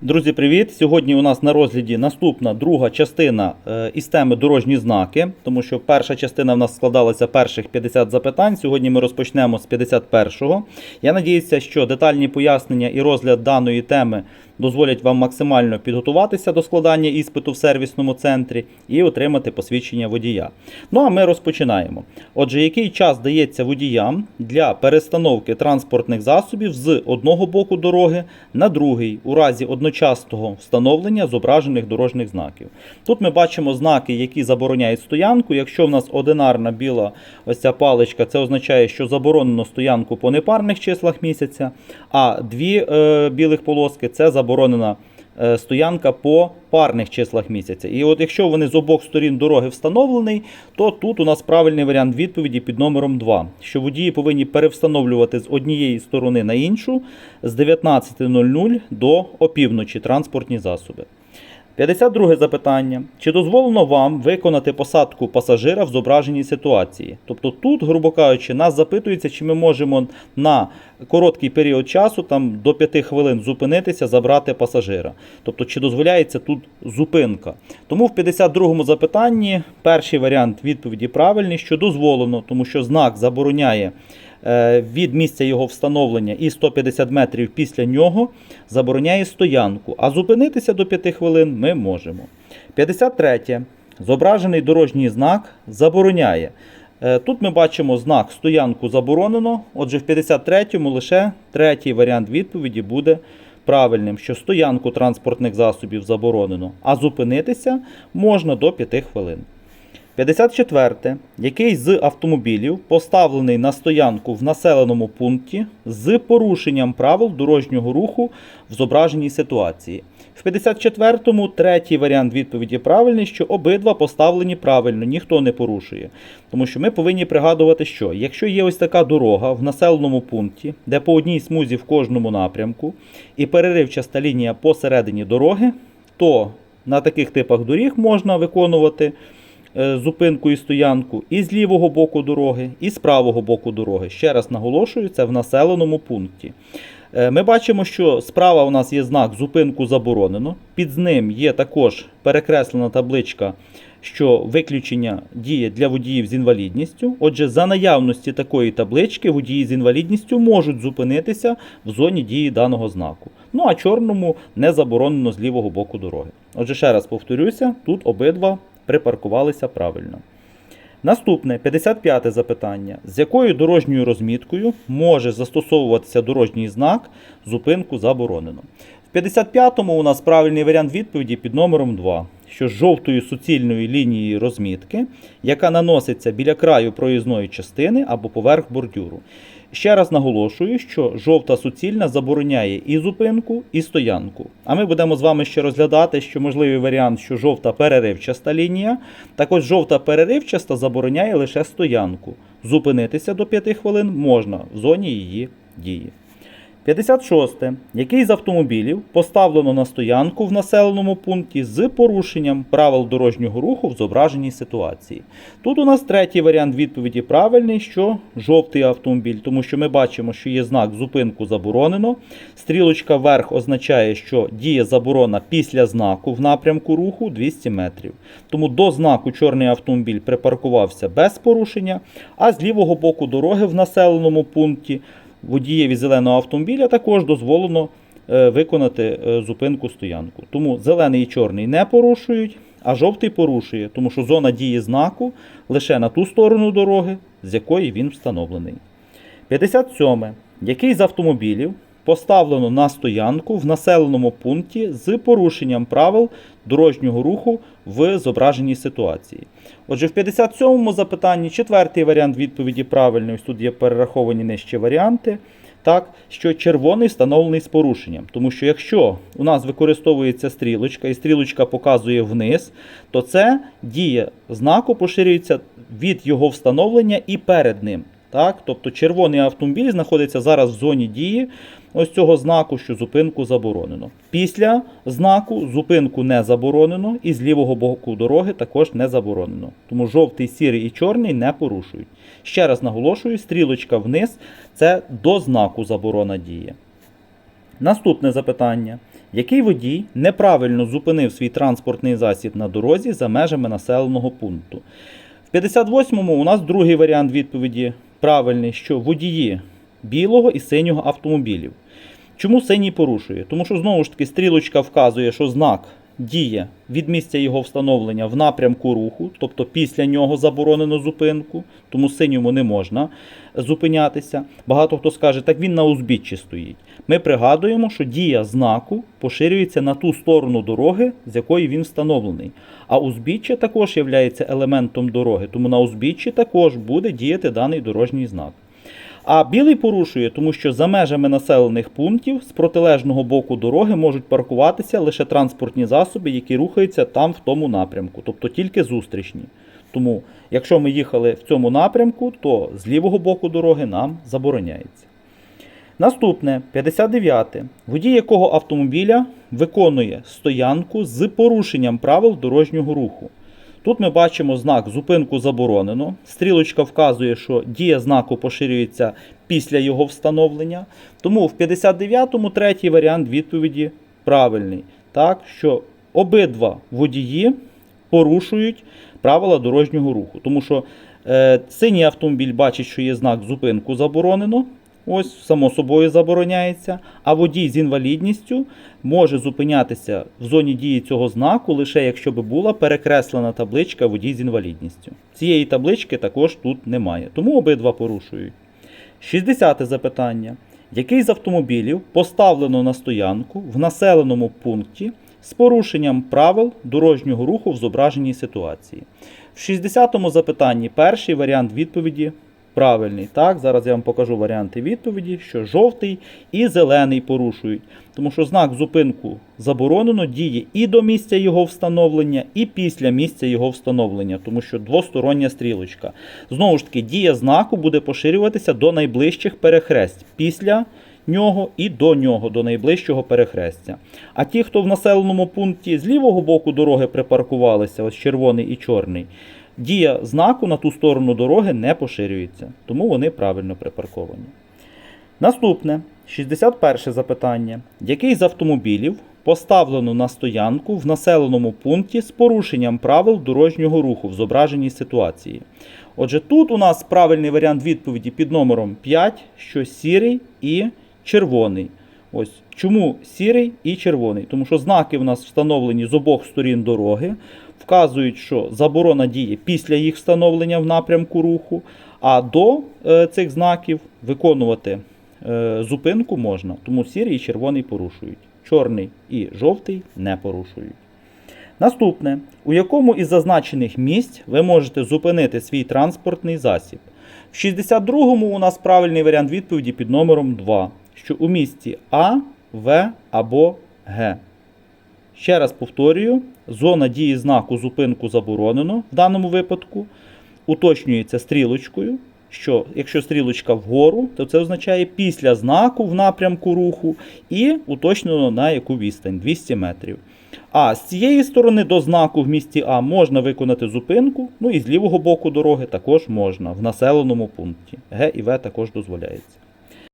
Друзі, привіт! Сьогодні у нас на розгляді наступна друга частина е, із теми дорожні знаки, тому що перша частина в нас складалася перших 50 запитань. Сьогодні ми розпочнемо з 51-го. Я надіюся, що детальні пояснення і розгляд даної теми дозволять вам максимально підготуватися до складання іспиту в сервісному центрі і отримати посвідчення водія. Ну а ми розпочинаємо. Отже, який час дається водіям для перестановки транспортних засобів з одного боку дороги на другий у разі одночасного встановлення зображених дорожніх знаків. Тут ми бачимо знаки, які забороняють стоянку. Якщо в нас одинарна біла ось ця паличка, це означає, що заборонено стоянку по непарних числах місяця, а дві е, білих полоски це заборонена е, стоянка по парних числах місяця. І от якщо вони з обох сторін дороги встановлений, то тут у нас правильний варіант відповіді під номером 2, що водії повинні перевстановлювати з однієї сторони на іншу з 19.00 до опівночі транспортні засоби. 52 запитання. Чи дозволено вам виконати посадку пасажира в зображеній ситуації? Тобто тут, грубо кажучи, нас запитується, чи ми можемо на короткий період часу, там до 5 хвилин зупинитися, забрати пасажира. Тобто, чи дозволяється тут зупинка? Тому в 52 запитанні перший варіант відповіді правильний, що дозволено, тому що знак забороняє від місця його встановлення і 150 метрів після нього забороняє стоянку, а зупинитися до 5 хвилин ми можемо. 53. Зображений дорожній знак забороняє. Е, Тут ми бачимо знак стоянку заборонено. Отже, в 53-му лише третій варіант відповіді буде правильним, що стоянку транспортних засобів заборонено, а зупинитися можна до 5 хвилин. 54. Який з автомобілів поставлений на стоянку в населеному пункті з порушенням правил дорожнього руху в зображеній ситуації. В 54-му третій варіант відповіді правильний, що обидва поставлені правильно, ніхто не порушує. Тому що ми повинні пригадувати, що якщо є ось така дорога в населеному пункті, де по одній смузі в кожному напрямку і переривчаста лінія посередині дороги, то на таких типах доріг можна виконувати зупинку і стоянку і з лівого боку дороги, і з правого боку дороги. Ще раз наголошую, це в населеному пункті. Е, Ми бачимо, що справа у нас є знак зупинку заборонено. Під ним є також перекреслена табличка, що виключення діє для водіїв з інвалідністю. Отже, за наявності такої таблички водії з інвалідністю можуть зупинитися в зоні дії даного знаку. Ну а чорному не заборонено з лівого боку дороги. Отже, ще раз повторюся, тут обидва припаркувалися правильно. Наступне 55 запитання. З якою дорожньою розміткою може застосовуватися дорожній знак зупинку заборонено? В 55-му у нас правильний варіант відповіді під номером 2, що з жовтою суцільною лінією розмітки, яка наноситься біля краю проїзної частини або поверх бордюру. Ще раз наголошую, що жовта суцільна забороняє і зупинку, і стоянку. А ми будемо з вами ще розглядати, що можливий варіант, що жовта переривчаста лінія. Також жовта переривчаста забороняє лише стоянку. Зупинитися до 5 хвилин можна в зоні її дії. 56. Який з автомобілів поставлено на стоянку в населеному пункті з порушенням правил дорожнього руху в зображеній ситуації? Тут у нас третій варіант відповіді правильний, що жовтий автомобіль, тому що ми бачимо, що є знак зупинку заборонено. Стрілочка вверх означає, що діє заборона після знаку в напрямку руху 200 метрів. Тому до знаку чорний автомобіль припаркувався без порушення, а з лівого боку дороги в населеному пункті водієві зеленого автомобіля також дозволено е, виконати е, зупинку стоянку. Тому зелений і чорний не порушують, а жовтий порушує, тому що зона дії знаку лише на ту сторону дороги, з якої він встановлений. 57. Який з автомобілів поставлено на стоянку в населеному пункті з порушенням правил дорожнього руху в зображеній ситуації? Отже, в 57-му запитанні четвертий варіант відповіді правильний. Ось тут є перераховані нижче варіанти. Так, що червоний встановлений з порушенням. Тому що якщо у нас використовується стрілочка і стрілочка показує вниз, то це дія знаку поширюється від його встановлення і перед ним. Так? Тобто червоний автомобіль знаходиться зараз в зоні дії ось цього знаку, що зупинку заборонено. Після знаку зупинку не заборонено, і з лівого боку дороги також не заборонено. Тому жовтий, сірий і чорний не порушують. Ще раз наголошую, стрілочка вниз це до знаку заборона діє. Наступне запитання. Який водій неправильно зупинив свій транспортний засіб на дорозі за межами населеного пункту? В 58-му у нас другий варіант відповіді правильний, що водії білого і синього автомобілів. Чому синій порушує? Тому що знову ж таки стрілочка вказує, що знак діє від місця його встановлення в напрямку руху, тобто після нього заборонено зупинку, тому синьому не можна зупинятися. Багато хто скаже, так він на узбіччі стоїть. Ми пригадуємо, що дія знаку поширюється на ту сторону дороги, з якої він встановлений. А узбіччя також є елементом дороги, тому на узбіччі також буде діяти даний дорожній знак. А білий порушує, тому що за межами населених пунктів з протилежного боку дороги можуть паркуватися лише транспортні засоби, які рухаються там в тому напрямку, тобто тільки зустрічні. Тому, якщо ми їхали в цьому напрямку, то з лівого боку дороги нам забороняється. Наступне 59. Водій якого автомобіля виконує стоянку з порушенням правил дорожнього руху. Тут ми бачимо знак зупинку заборонено. Стрілочка вказує, що дія знаку поширюється після його встановлення. Тому в 59-му третій варіант відповіді правильний. Так, що обидва водії порушують правила дорожнього руху. Тому що е, синій автомобіль бачить, що є знак зупинку заборонено. Ось, само собою забороняється. А водій з інвалідністю може зупинятися в зоні дії цього знаку лише якщо би була перекреслена табличка водій з інвалідністю. Цієї таблички також тут немає. Тому обидва порушують. 60 запитання. Який з автомобілів поставлено на стоянку в населеному пункті з порушенням правил дорожнього руху в зображеній ситуації? В 60-му запитанні перший варіант відповіді правильний. Так, зараз я вам покажу варіанти відповіді, що жовтий і зелений порушують. Тому що знак зупинку заборонено діє і до місця його встановлення, і після місця його встановлення, тому що двостороння стрілочка. Знову ж таки, дія знаку буде поширюватися до найближчих перехресть після нього і до нього, до найближчого перехрестя. А ті, хто в населеному пункті з лівого боку дороги припаркувалися, ось червоний і чорний, дія знаку на ту сторону дороги не поширюється, тому вони правильно припарковані. Наступне 61 запитання. Який з автомобілів поставлено на стоянку в населеному пункті з порушенням правил дорожнього руху в зображеній ситуації? Отже, тут у нас правильний варіант відповіді під номером 5, що сірий і червоний. Ось чому сірий і червоний? Тому що знаки в нас встановлені з обох сторін дороги, вказують, що заборона діє після їх встановлення в напрямку руху, а до е, цих знаків виконувати е, зупинку можна. Тому сірий і червоний порушують. Чорний і жовтий не порушують. Наступне, у якому із зазначених місць ви можете зупинити свій транспортний засіб? В 62-му у нас правильний варіант відповіді під номером 2, що у місті А, В або Г. Ще раз повторюю, зона дії знаку зупинку заборонено в даному випадку. Уточнюється стрілочкою, що якщо стрілочка вгору, то це означає після знаку в напрямку руху і уточнено на яку відстань 200 метрів. А з цієї сторони до знаку в місті А можна виконати зупинку, ну і з лівого боку дороги також можна в населеному пункті. Г і В також дозволяється.